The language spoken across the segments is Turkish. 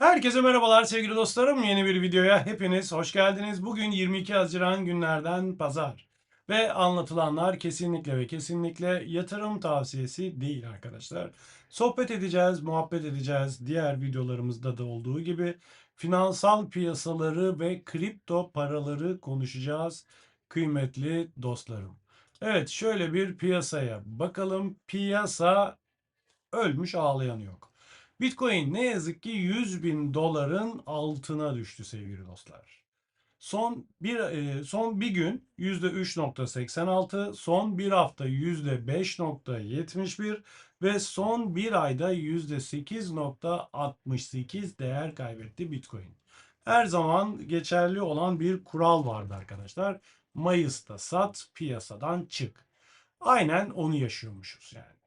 Herkese merhabalar sevgili dostlarım. Yeni bir videoya hepiniz hoş geldiniz. Bugün 22 Haziran günlerden pazar. Ve anlatılanlar kesinlikle ve kesinlikle yatırım tavsiyesi değil arkadaşlar. Sohbet edeceğiz, muhabbet edeceğiz. Diğer videolarımızda da olduğu gibi finansal piyasaları ve kripto paraları konuşacağız kıymetli dostlarım. Evet şöyle bir piyasaya bakalım. Piyasa ölmüş ağlayan yok. Bitcoin ne yazık ki 100 bin doların altına düştü sevgili dostlar. Son bir e, son bir gün %3.86, son bir hafta %5.71 ve son bir ayda %8.68 değer kaybetti Bitcoin. Her zaman geçerli olan bir kural vardı arkadaşlar. Mayıs'ta sat, piyasadan çık. Aynen onu yaşıyormuşuz yani.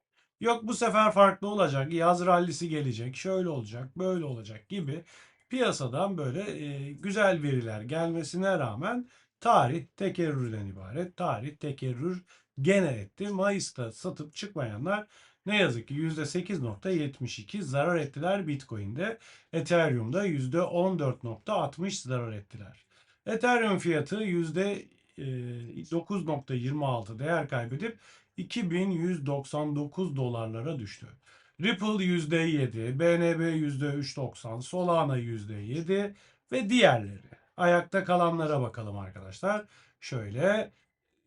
Yok bu sefer farklı olacak, yaz rallisi gelecek, şöyle olacak, böyle olacak gibi piyasadan böyle e, güzel veriler gelmesine rağmen tarih tekerrürden ibaret. Tarih tekerrür gene etti. Mayıs'ta satıp çıkmayanlar ne yazık ki %8.72 zarar ettiler Bitcoin'de. Ethereum'da %14.60 zarar ettiler. Ethereum fiyatı %9.26 değer kaybedip 2199 dolarlara düştü. Ripple %7, BNB %3.90, Solana %7 ve diğerleri. Ayakta kalanlara bakalım arkadaşlar. Şöyle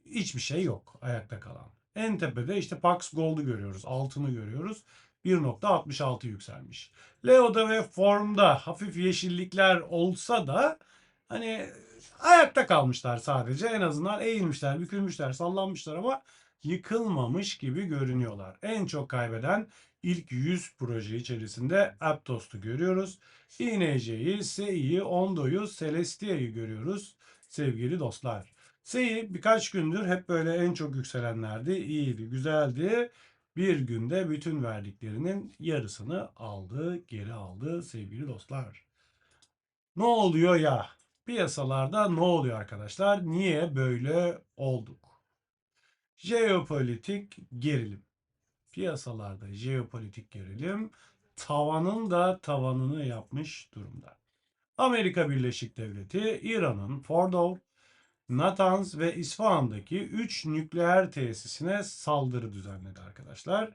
hiçbir şey yok ayakta kalan. En tepede işte Pax Gold'u görüyoruz. Altını görüyoruz. 1.66 yükselmiş. Leo'da ve Form'da hafif yeşillikler olsa da hani ayakta kalmışlar sadece. En azından eğilmişler, bükülmüşler, sallanmışlar ama yıkılmamış gibi görünüyorlar. En çok kaybeden ilk 100 proje içerisinde Aptos'tu görüyoruz. INC'yi, SEI'yi, Ondo'yu, Celestia'yı görüyoruz sevgili dostlar. SEI birkaç gündür hep böyle en çok yükselenlerdi. İyiydi, güzeldi. Bir günde bütün verdiklerinin yarısını aldı, geri aldı sevgili dostlar. Ne oluyor ya? Piyasalarda ne oluyor arkadaşlar? Niye böyle olduk? Jeopolitik gerilim. Piyasalarda jeopolitik gerilim tavanın da tavanını yapmış durumda. Amerika Birleşik Devleti İran'ın Fordow, Natanz ve İsfahan'daki 3 nükleer tesisine saldırı düzenledi arkadaşlar.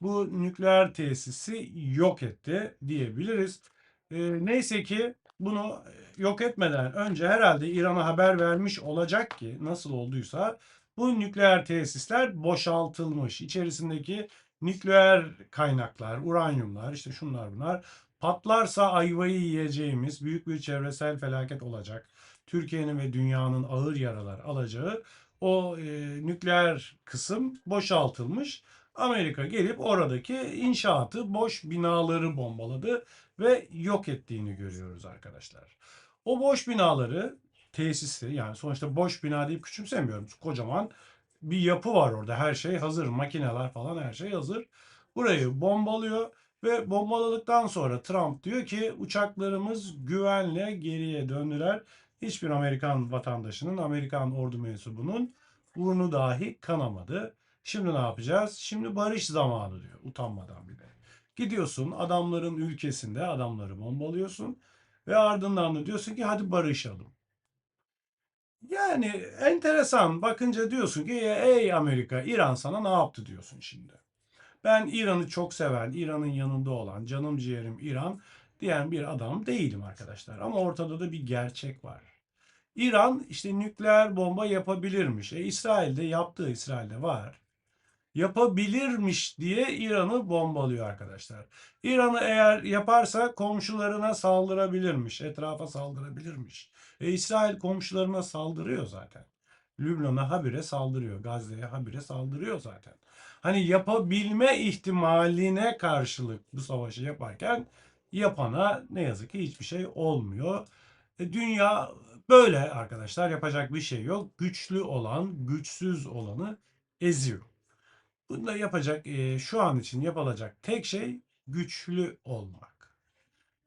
Bu nükleer tesisi yok etti diyebiliriz. E, neyse ki bunu yok etmeden önce herhalde İran'a haber vermiş olacak ki nasıl olduysa bu nükleer tesisler boşaltılmış. İçerisindeki nükleer kaynaklar, uranyumlar, işte şunlar bunlar patlarsa ayvayı yiyeceğimiz büyük bir çevresel felaket olacak. Türkiye'nin ve dünyanın ağır yaralar alacağı o e, nükleer kısım boşaltılmış. Amerika gelip oradaki inşaatı, boş binaları bombaladı ve yok ettiğini görüyoruz arkadaşlar. O boş binaları tesisi yani sonuçta boş bina deyip küçümsemiyorum. Kocaman bir yapı var orada. Her şey hazır. Makineler falan her şey hazır. Burayı bombalıyor ve bombaladıktan sonra Trump diyor ki uçaklarımız güvenle geriye döndüler. Hiçbir Amerikan vatandaşının, Amerikan ordu mensubunun burnu dahi kanamadı. Şimdi ne yapacağız? Şimdi barış zamanı diyor utanmadan bir de. Gidiyorsun adamların ülkesinde adamları bombalıyorsun ve ardından da diyorsun ki hadi barışalım. Yani enteresan bakınca diyorsun ki ey Amerika İran sana ne yaptı diyorsun şimdi. Ben İran'ı çok seven, İran'ın yanında olan, canım ciğerim İran diyen bir adam değilim arkadaşlar. Ama ortada da bir gerçek var. İran işte nükleer bomba yapabilirmiş. E İsrail'de yaptığı İsrail'de var yapabilirmiş diye İran'ı bombalıyor arkadaşlar. İran'ı eğer yaparsa komşularına saldırabilirmiş, etrafa saldırabilirmiş. E İsrail komşularına saldırıyor zaten. Lübnan'a habire saldırıyor, Gazze'ye habire saldırıyor zaten. Hani yapabilme ihtimaline karşılık bu savaşı yaparken yapana ne yazık ki hiçbir şey olmuyor. E, dünya böyle arkadaşlar yapacak bir şey yok. Güçlü olan güçsüz olanı eziyor. Bunda yapacak, e, şu an için yapılacak tek şey güçlü olmak.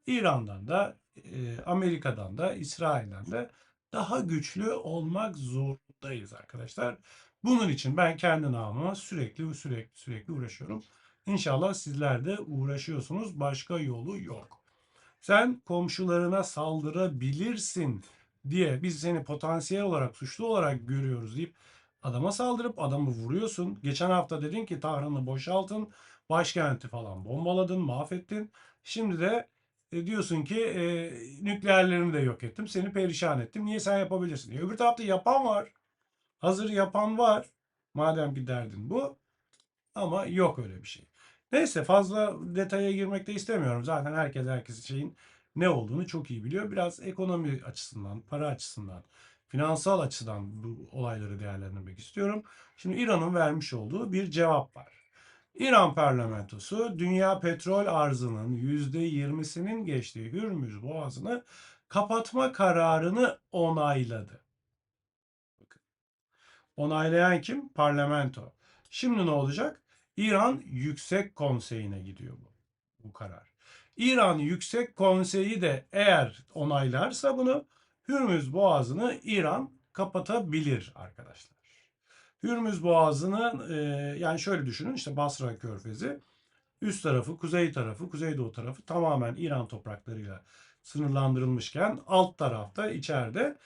İran'dan da, e, Amerika'dan da, İsrail'den de daha güçlü olmak zorundayız arkadaşlar. Bunun için ben kendi namıma sürekli sürekli sürekli uğraşıyorum. İnşallah sizler de uğraşıyorsunuz. Başka yolu yok. Sen komşularına saldırabilirsin diye biz seni potansiyel olarak suçlu olarak görüyoruz deyip adama saldırıp adamı vuruyorsun. Geçen hafta dedin ki Tahran'ı boşaltın, başkenti falan bombaladın, mahvettin. Şimdi de e, diyorsun ki e, nükleerlerini de yok ettim, seni perişan ettim. Niye sen yapabilirsin? E, öbür tarafta yapan var. Hazır yapan var. Madem ki derdin bu. Ama yok öyle bir şey. Neyse fazla detaya girmek de istemiyorum. Zaten herkes herkesin şeyin ne olduğunu çok iyi biliyor. Biraz ekonomi açısından, para açısından, finansal açıdan bu olayları değerlendirmek istiyorum. Şimdi İran'ın vermiş olduğu bir cevap var. İran parlamentosu dünya petrol arzının %20'sinin geçtiği Hürmüz Boğazı'nı kapatma kararını onayladı. Onaylayan kim? Parlamento. Şimdi ne olacak? İran Yüksek Konseyi'ne gidiyor bu, bu karar. İran Yüksek Konseyi de eğer onaylarsa bunu Hürmüz Boğazı'nı İran kapatabilir arkadaşlar. Hürmüz Boğazı'nı e, yani şöyle düşünün işte Basra Körfezi üst tarafı, kuzey tarafı, kuzeydoğu tarafı tamamen İran topraklarıyla sınırlandırılmışken alt tarafta içeride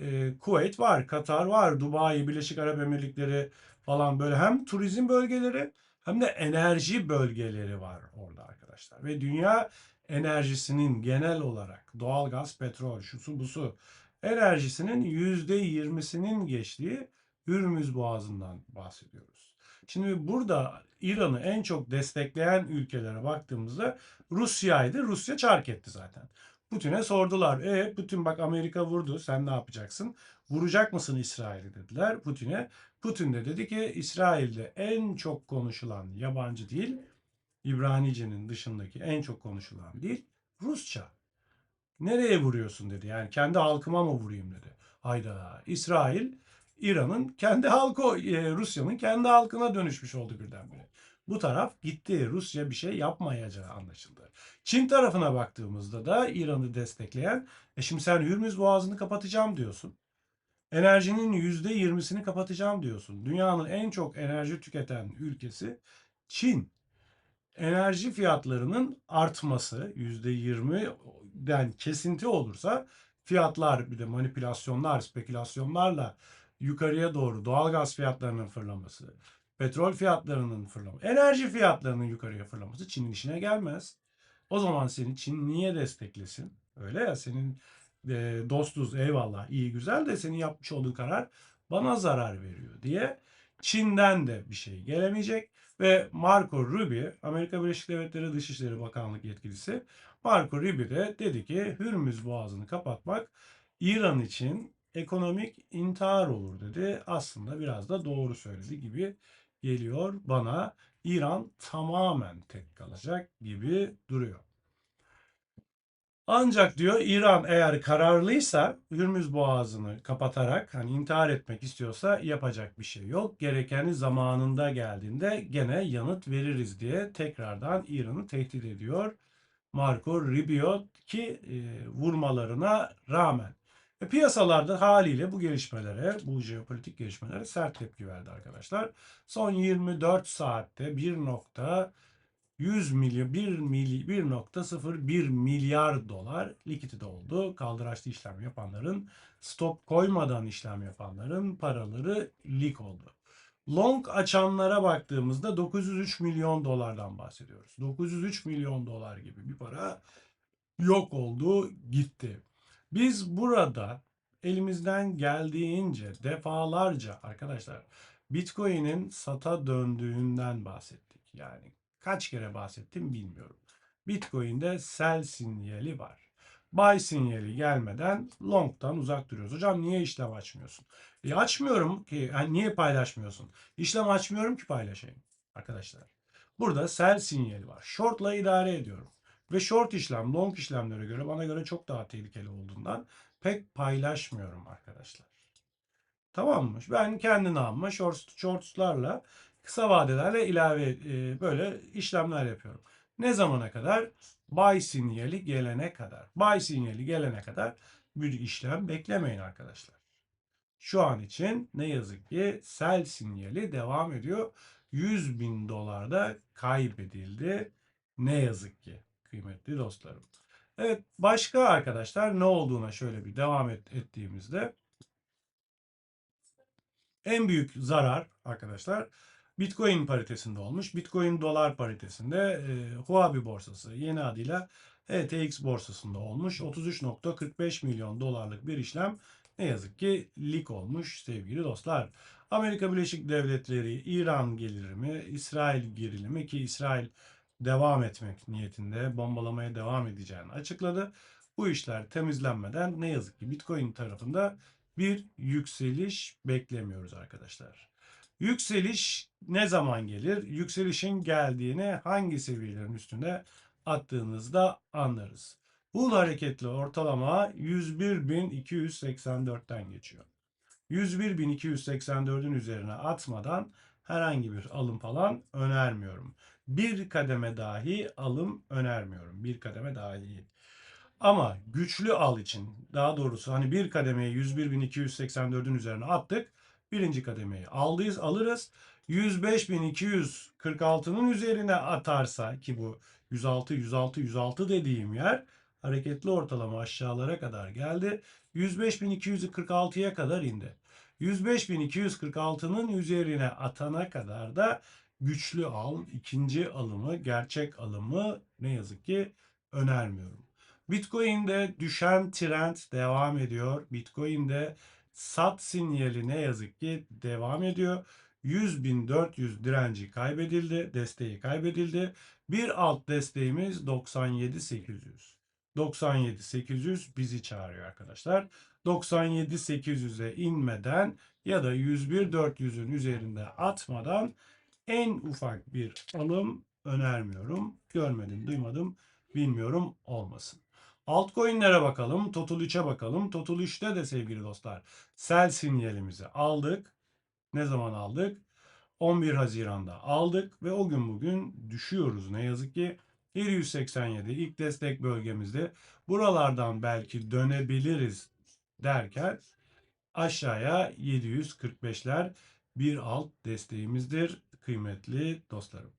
e, Kuveyt var, Katar var, Dubai, Birleşik Arap Emirlikleri falan böyle hem turizm bölgeleri hem de enerji bölgeleri var orada arkadaşlar. Ve dünya enerjisinin genel olarak doğal gaz, petrol, şusu busu enerjisinin %20'sinin geçtiği Hürmüz Boğazı'ndan bahsediyoruz. Şimdi burada İran'ı en çok destekleyen ülkelere baktığımızda Rusya'ydı. Rusya çark etti zaten. Putin'e sordular. E Putin bak Amerika vurdu sen ne yapacaksın? Vuracak mısın İsrail'i dediler Putin'e. Putin de dedi ki İsrail'de en çok konuşulan yabancı dil İbranice'nin dışındaki en çok konuşulan dil Rusça. Nereye vuruyorsun dedi. Yani kendi halkıma mı vurayım dedi. Hayda İsrail İran'ın kendi halkı e, Rusya'nın kendi halkına dönüşmüş oldu birdenbire. Bu taraf gitti. Rusya bir şey yapmayacağı anlaşıldı. Çin tarafına baktığımızda da İran'ı destekleyen e şimdi sen Hürmüz Boğazı'nı kapatacağım diyorsun. Enerjinin %20'sini kapatacağım diyorsun. Dünyanın en çok enerji tüketen ülkesi Çin. Enerji fiyatlarının artması %20'den kesinti olursa fiyatlar bir de manipülasyonlar, spekülasyonlarla yukarıya doğru doğalgaz fiyatlarının fırlaması, petrol fiyatlarının fırlaması, enerji fiyatlarının yukarıya fırlaması Çin'in işine gelmez. O zaman seni Çin niye desteklesin? Öyle ya senin e, dostuz eyvallah iyi güzel de senin yapmış olduğu karar bana zarar veriyor diye Çin'den de bir şey gelemeyecek ve Marco Rubio Amerika Birleşik Devletleri Dışişleri Bakanlık yetkilisi Marco Rubio de dedi ki Hürmüz Boğazı'nı kapatmak İran için ekonomik intihar olur dedi. Aslında biraz da doğru söyledi gibi geliyor bana. İran tamamen tek kalacak gibi duruyor. Ancak diyor İran eğer kararlıysa Hürmüz Boğazı'nı kapatarak hani intihar etmek istiyorsa yapacak bir şey yok. Gerekeni zamanında geldiğinde gene yanıt veririz diye tekrardan İran'ı tehdit ediyor. Marco Rubio ki e, vurmalarına rağmen. E, piyasalarda haliyle bu gelişmelere, bu jeopolitik gelişmelere sert tepki verdi arkadaşlar. Son 24 saatte 1. 100 milyon 1 mili 1.01 milyar dolar likidite oldu. Kaldıraçlı işlem yapanların stop koymadan işlem yapanların paraları lik oldu. Long açanlara baktığımızda 903 milyon dolardan bahsediyoruz. 903 milyon dolar gibi bir para yok oldu, gitti. Biz burada elimizden geldiğince defalarca arkadaşlar Bitcoin'in sata döndüğünden bahsettik. Yani Kaç kere bahsettim bilmiyorum. Bitcoin'de sell sinyali var. Buy sinyali gelmeden long'tan uzak duruyoruz. Hocam niye işlem açmıyorsun? E açmıyorum ki. Yani niye paylaşmıyorsun? İşlem açmıyorum ki paylaşayım. Arkadaşlar. Burada sell sinyali var. Short'la idare ediyorum. Ve short işlem long işlemlere göre bana göre çok daha tehlikeli olduğundan pek paylaşmıyorum arkadaşlar. Tamam mı? Ben kendi namıma short, shortslarla kısa vadelerle ilave e, böyle işlemler yapıyorum. Ne zamana kadar? Buy sinyali gelene kadar. Buy sinyali gelene kadar bir işlem beklemeyin arkadaşlar. Şu an için ne yazık ki sell sinyali devam ediyor. 100 bin dolarda kaybedildi. Ne yazık ki kıymetli dostlarım. Evet, başka arkadaşlar ne olduğuna şöyle bir devam et, ettiğimizde en büyük zarar arkadaşlar Bitcoin paritesinde olmuş. Bitcoin dolar paritesinde e, Huobi borsası yeni adıyla HTX borsasında olmuş. 33.45 milyon dolarlık bir işlem ne yazık ki lik olmuş sevgili dostlar. Amerika Birleşik Devletleri İran gerilimi, İsrail gerilimi ki İsrail devam etmek niyetinde bombalamaya devam edeceğini açıkladı. Bu işler temizlenmeden ne yazık ki Bitcoin tarafında bir yükseliş beklemiyoruz arkadaşlar. Yükseliş ne zaman gelir? Yükselişin geldiğini hangi seviyelerin üstünde attığınızda anlarız. Bu hareketli ortalama 101.284'ten geçiyor. 101.284'ün üzerine atmadan herhangi bir alım falan önermiyorum. Bir kademe dahi alım önermiyorum. Bir kademe dahi. Ama güçlü al için daha doğrusu hani bir kademeyi 101.284'ün üzerine attık. Birinci kademeyi aldıyız alırız. 105.246'nın üzerine atarsa ki bu 106 106 106 dediğim yer hareketli ortalama aşağılara kadar geldi. 105.246'ya kadar indi. 105.246'nın üzerine atana kadar da güçlü al, ikinci alımı, gerçek alımı ne yazık ki önermiyorum. Bitcoin'de düşen trend devam ediyor. Bitcoin'de sat sinyali ne yazık ki devam ediyor. 100.400 direnci kaybedildi, desteği kaybedildi. Bir alt desteğimiz 97.800. 97.800 bizi çağırıyor arkadaşlar. 97.800'e inmeden ya da 101.400'ün üzerinde atmadan en ufak bir alım önermiyorum. Görmedim, duymadım, bilmiyorum olmasın. Altcoin'lere bakalım. Total 3'e bakalım. Total 3'te de sevgili dostlar sell sinyalimizi aldık. Ne zaman aldık? 11 Haziran'da aldık ve o gün bugün düşüyoruz ne yazık ki. 787 ilk destek bölgemizde buralardan belki dönebiliriz derken aşağıya 745'ler bir alt desteğimizdir kıymetli dostlarım.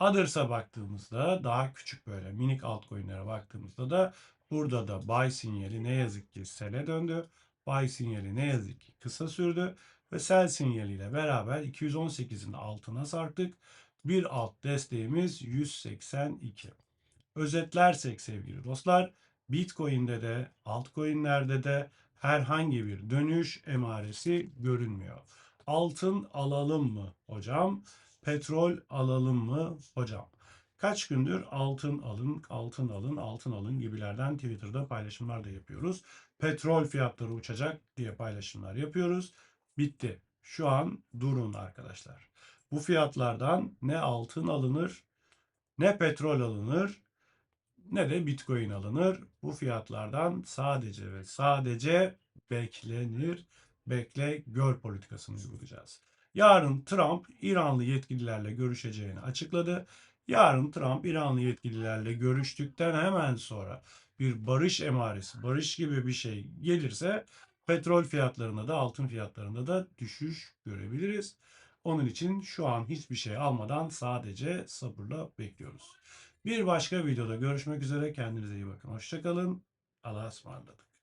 Others'a baktığımızda daha küçük böyle minik altcoin'lere baktığımızda da burada da buy sinyali ne yazık ki sell'e döndü. Buy sinyali ne yazık ki kısa sürdü ve sell sinyaliyle beraber 218'in altına sarktık. Bir alt desteğimiz 182. Özetlersek sevgili dostlar Bitcoin'de de altcoin'lerde de herhangi bir dönüş emaresi görünmüyor. Altın alalım mı hocam? Petrol alalım mı hocam? Kaç gündür altın alın, altın alın, altın alın gibilerden Twitter'da paylaşımlar da yapıyoruz. Petrol fiyatları uçacak diye paylaşımlar yapıyoruz. Bitti. Şu an durun arkadaşlar. Bu fiyatlardan ne altın alınır, ne petrol alınır, ne de Bitcoin alınır. Bu fiyatlardan sadece ve sadece beklenir, bekle gör politikasını uygulayacağız. Yarın Trump İranlı yetkililerle görüşeceğini açıkladı. Yarın Trump İranlı yetkililerle görüştükten hemen sonra bir barış emaresi, barış gibi bir şey gelirse petrol fiyatlarında da altın fiyatlarında da düşüş görebiliriz. Onun için şu an hiçbir şey almadan sadece sabırla bekliyoruz. Bir başka videoda görüşmek üzere. Kendinize iyi bakın. Hoşçakalın. Allah'a ısmarladık.